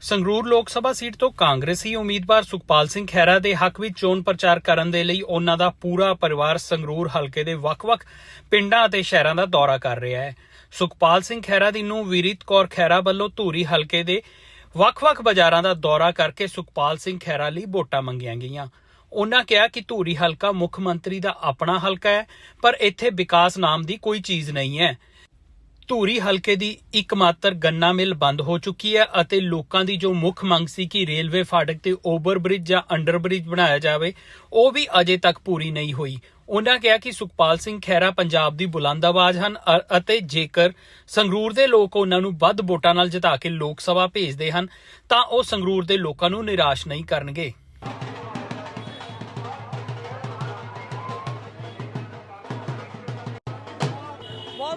ਸੰਗਰੂਰ ਲੋਕ ਸਭਾ ਸੀਟ ਤੋਂ ਕਾਂਗਰਸੀ ਉਮੀਦਵਾਰ ਸੁਖਪਾਲ ਸਿੰਘ ਖਹਿਰਾ ਦੇ ਹੱਕ ਵਿੱਚ ਚੋਣ ਪ੍ਰਚਾਰ ਕਰਨ ਦੇ ਲਈ ਉਹਨਾਂ ਦਾ ਪੂਰਾ ਪਰਿਵਾਰ ਸੰਗਰੂਰ ਹਲਕੇ ਦੇ ਵੱਖ-ਵੱਖ ਪਿੰਡਾਂ ਅਤੇ ਸ਼ਹਿਰਾਂ ਦਾ ਦੌਰਾ ਕਰ ਰਿਹਾ ਹੈ। ਸੁਖਪਾਲ ਸਿੰਘ ਖਹਿਰਾ ਦੀ ਨੂੰ ਵੀਰਿਤ ਕੌਰ ਖਹਿਰਾ ਵੱਲੋਂ ਧੂਰੀ ਹਲਕੇ ਦੇ ਵੱਖ-ਵੱਖ ਬਾਜ਼ਾਰਾਂ ਦਾ ਦੌਰਾ ਕਰਕੇ ਸੁਖਪਾਲ ਸਿੰਘ ਖਹਿਰਾ ਲਈ ਵੋਟਾਂ ਮੰਗੀਆਂ ਗਈਆਂ। ਉਹਨਾਂ ਕਿਹਾ ਕਿ ਧੂਰੀ ਹਲਕਾ ਮੁੱਖ ਮੰਤਰੀ ਦਾ ਆਪਣਾ ਹਲਕਾ ਹੈ, ਪਰ ਇੱਥੇ ਵਿਕਾਸ ਨਾਮ ਦੀ ਕੋਈ ਚੀਜ਼ ਨਹੀਂ ਹੈ। ਧੂਰੀ ਹਲਕੇ ਦੀ ਇੱਕਮਾਤਰ ਗੰਨਾ ਮਿਲ ਬੰਦ ਹੋ ਚੁੱਕੀ ਹੈ ਅਤੇ ਲੋਕਾਂ ਦੀ ਜੋ ਮੁੱਖ ਮੰਗ ਸੀ ਕਿ ਰੇਲਵੇ ਫਾਟਕ ਤੇ ਓਵਰ ਬ੍ਰਿਜ ਜਾਂ ਅੰਡਰ ਬ੍ਰਿਜ ਬਣਾਇਆ ਜਾਵੇ, ਉਹ ਵੀ ਅਜੇ ਤੱਕ ਪੂਰੀ ਨਹੀਂ ਹੋਈ। ਉਹਨਾਂ ਕਿਹਾ ਕਿ ਸੁਖਪਾਲ ਸਿੰਘ ਖਹਿਰਾ ਪੰਜਾਬ ਦੀ ਬੁਲੰਦ ਆਵਾਜ਼ ਹਨ ਅਤੇ ਜੇਕਰ ਸੰਗਰੂਰ ਦੇ ਲੋਕ ਉਹਨਾਂ ਨੂੰ ਵੱਧ ਵੋਟਾਂ ਨਾਲ ਜਿਤਾ ਕੇ ਲੋਕ ਸਭਾ ਭੇਜਦੇ ਹਨ, ਤਾਂ ਉਹ ਸੰਗਰੂਰ ਦੇ ਲੋਕਾਂ ਨੂੰ ਨਿਰਾਸ਼ ਨਹੀਂ ਕਰਨਗੇ।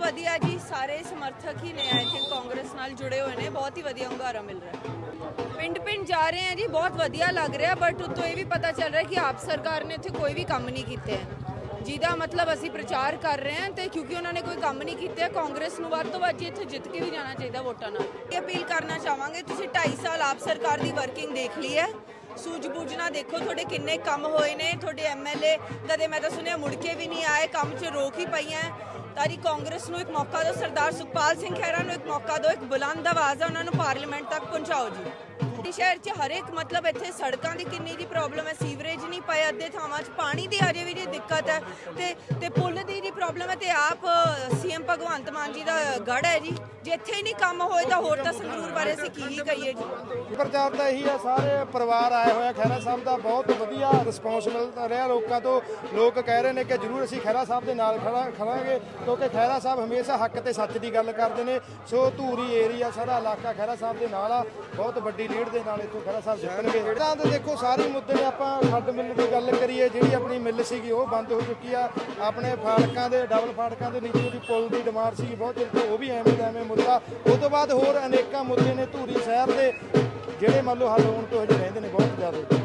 ਵਧੀਆ ਜੀ, ਸਾਰੇ ਸਮਰਥਕ ਹੀ ਨੇ ਆਈ ਥਿੰਕ ਕਾਂਗਰਸ ਨਾਲ ਜੁੜੇ ਹੋਏ ਨੇ, ਬਹੁਤ ਹੀ ਵਧੀਆ ਹੁੰਗਾਰਾ ਮਿਲ ਰਿਹਾ। ਹੈ ਪਿੰਡ ਪਿੰਡ ਜਾ ਰਹੇ ਆ ਜੀ, ਬਹੁਤ ਵਧੀਆ ਲੱਗ ਰਿਹਾ ਬਟ ਉਤੋਂ ਇਹ ਵੀ ਪਤਾ ਚੱਲ ਰਿਹਾ ਕਿ ਆਪ ਸਰਕਾਰ ਨੇ ਇੱਥੇ ਕੋਈ ਵੀ ਕੰਮ ਨਹੀਂ ਕੀਤੇ ਜਿਹਦਾ ਮਤਲਬ ਅਸੀਂ ਪ੍ਰਚਾਰ ਕਰ ਰਹੇ ਹਾਂ ਤੇ ਕਿਉਂਕਿ ਉਹਨਾਂ ਨੇ ਕੋਈ ਕੰਮ ਨਹੀਂ ਕੀਤਾ, ਕਾਂਗਰਸ ਨੂੰ ਵੱਧ ਤੋਂ ਵੱਧ ਜੀ ਇੱਥੇ ਜਿੱਤ ਕੇ ਵੀ ਜਾਣਾ ਚਾਹੀਦਾ ਵੋਟਾਂ ਨਾਲ। ਇਹ ਅਪੀਲ ਕਰਨਾ ਚਾਹਾਂਗੇ, ਤੁਸੀਂ 2.5 ਸਾਲ ਆਪ ਸਰਕਾਰ ਦੀ ਵਰਕਿੰਗ ਦੇਖ ਲਈ ਹੈ ਸੂਝ-ਬੂਝ ਨਾ ਦੇਖੋ ਤੁਹਾਡੇ ਕਿੰਨੇ ਕੰਮ ਹੋਏ ਨੇ, ਤੁਹਾਡੇ ਐਮਐਲਏ ਕਦੇ ਮੈਂ ਤਾਂ ਸੁਣਿਆ ਮੁੜ ਕੇ ਵੀ ਨਹੀਂ ਆਏ, ਕੰਮ 'ਚ ਰੋਕ ਹੀ ਪਈਆਂ ਤਾਰੀ ਕਾਂਗਰਸ ਨੂੰ ਇੱਕ ਮੌਕਾ ਦਿਓ, ਸਰਦਾਰ ਸੁਖਪਾਲ ਸਿੰਘ ਖਹਿਰਾ ਨੂੰ ਇੱਕ ਮੌਕਾ ਦਿਓ, ਇੱਕ ਬੁਲੰਦ ਆਵਾਜ਼ ਆ ਉਹਨਾਂ ਨੂੰ ਪਾਰਲੀਮੈਂਟ ਤੱਕ ਪਹੁੰਚਾਓ ਜੀ। ਇਹ ਸ਼ਹਿਰ 'ਚ ਹਰ ਇੱਕ ਮਤਲਬ ਇੱਥੇ ਸੜਕਾਂ ਦੀ ਕਿੰਨੀ ਦੀ ਪ੍ਰੋਬਲਮ ਹੈ ਸੀਵਰੇਜ ਨਹੀਂ ਪਏ ਅੱਧੇ ਥਾਵਾਂ 'ਚ, ਪਾਣੀ ਦੀ ਹਜੇ ਵੀ ਜੀ ਦਿੱਕਤ ਹੈ ਤੇ ਤੇ ਪੁੱਲ ਦੀ ਦੀ ਪ੍ਰੋਬਲਮ ਹੈ ਤੇ ਆਪ ਭਗਵੰਤ ਮਾਨ ਜੀ ਦਾ ਗੜ ਹੈ ਜੀ। ਜੇ ਇੱਥੇ ਹੀ ਨਹੀਂ ਕੰਮ ਹੋਏ ਤਾਂ ਹੋਰ ਤਾਂ ਸੰਗਰੂਰ ਬਾਰੇ ਅਸੀਂ ਕੀ ਹੀ ਕਹੀਏ ਜੀ। ਪ੍ਰਚਾਰ ਤਾਂ ਇਹੀ ਆ ਸਾਰੇ ਪਰਿਵਾਰ ਆਏ ਹੋਇਆ ਖੈਰਾ ਸਾਹਿਬ ਦਾ ਬਹੁਤ ਵਧੀਆ ਰਿਸਪੌਂਸ ਮਿਲ ਰਿਹਾ ਲੋਕਾਂ ਤੋਂ। ਲੋਕ ਕਹਿ ਰਹੇ ਨੇ ਕਿ ਜਰੂਰ ਅਸੀਂ ਖੈਰਾ ਸਾਹਿਬ ਦੇ ਨਾਲ ਖੜਾ ਖੜਾਂਗੇ, ਕਿਉਂਕਿ ਖੈਰਾ ਸਾਹਿਬ ਹਮੇਸ਼ਾ ਹੱਕ ਤੇ ਸੱਚ ਦੀ ਗੱਲ ਕਰਦੇ ਨੇ। ਸੋ ਧੂਰੀ ਏਰੀਆ, ਸਾਰਾ ਇਲਾਕਾ ਖੈਰਾ ਸਾਹਿਬ ਦੇ ਨਾਲ ਆ। ਬਹੁਤ ਵੱਡੀ ਲੀਡ ਦੇ ਨਾਲ ਇੱਥੋਂ ਖੈਰਾ ਸਾਹਿਬ ਜਿੱਤਣਗੇ। ਤਾਂ ਦੇ ਦੇਖੋ, ਸਾਰੇ ਮੁੱਦੇ ਨੇ ਆਪਾਂ ਖੱਡ ਮਿੱਲ ਦੀ ਗੱਲ ਕਰੀਏ, ਜਿਹੜੀ ਆਪਣੀ ਮਿੱਲ ਸੀਗੀ ਉਹ ਬੰਦ ਹੋ ਚੁੱਕੀ ਆ। ਆਪਣੇ ਫਾੜਕਾਂ ਦੇ ਡਬਲ ਫਾੜਕਾਂ ਦੇ ਨੀਚੇ ਦੀ ਪੁਲ ਦੀ ਡਿਮਾਂਡ ਸੀ, ਬਹੁਤ ਚਿਰ ਤੋਂ ਉਹ ਵੀ ਐਵੇਂ ਦਾ ਐਵੇਂ ਮੁੱਦਾ। ਉਸ ਤੋਂ ਬਾਅਦ ਹੋਰ ਅਨੇਕਾਂ ਮੁੱਦੇ ਨੇ ਧੂਰੀ ਸ਼ਹਿਰ ਦੇ, ਜਿਹੜੇ ਮੰਨ ਲਓ ਹੱਲ ਹੋਣ ਤੋਂ ਹਜੇ ਰਹਿੰਦੇ ਨੇ ਬਹੁਤ ਜ਼ਿਆਦਾ।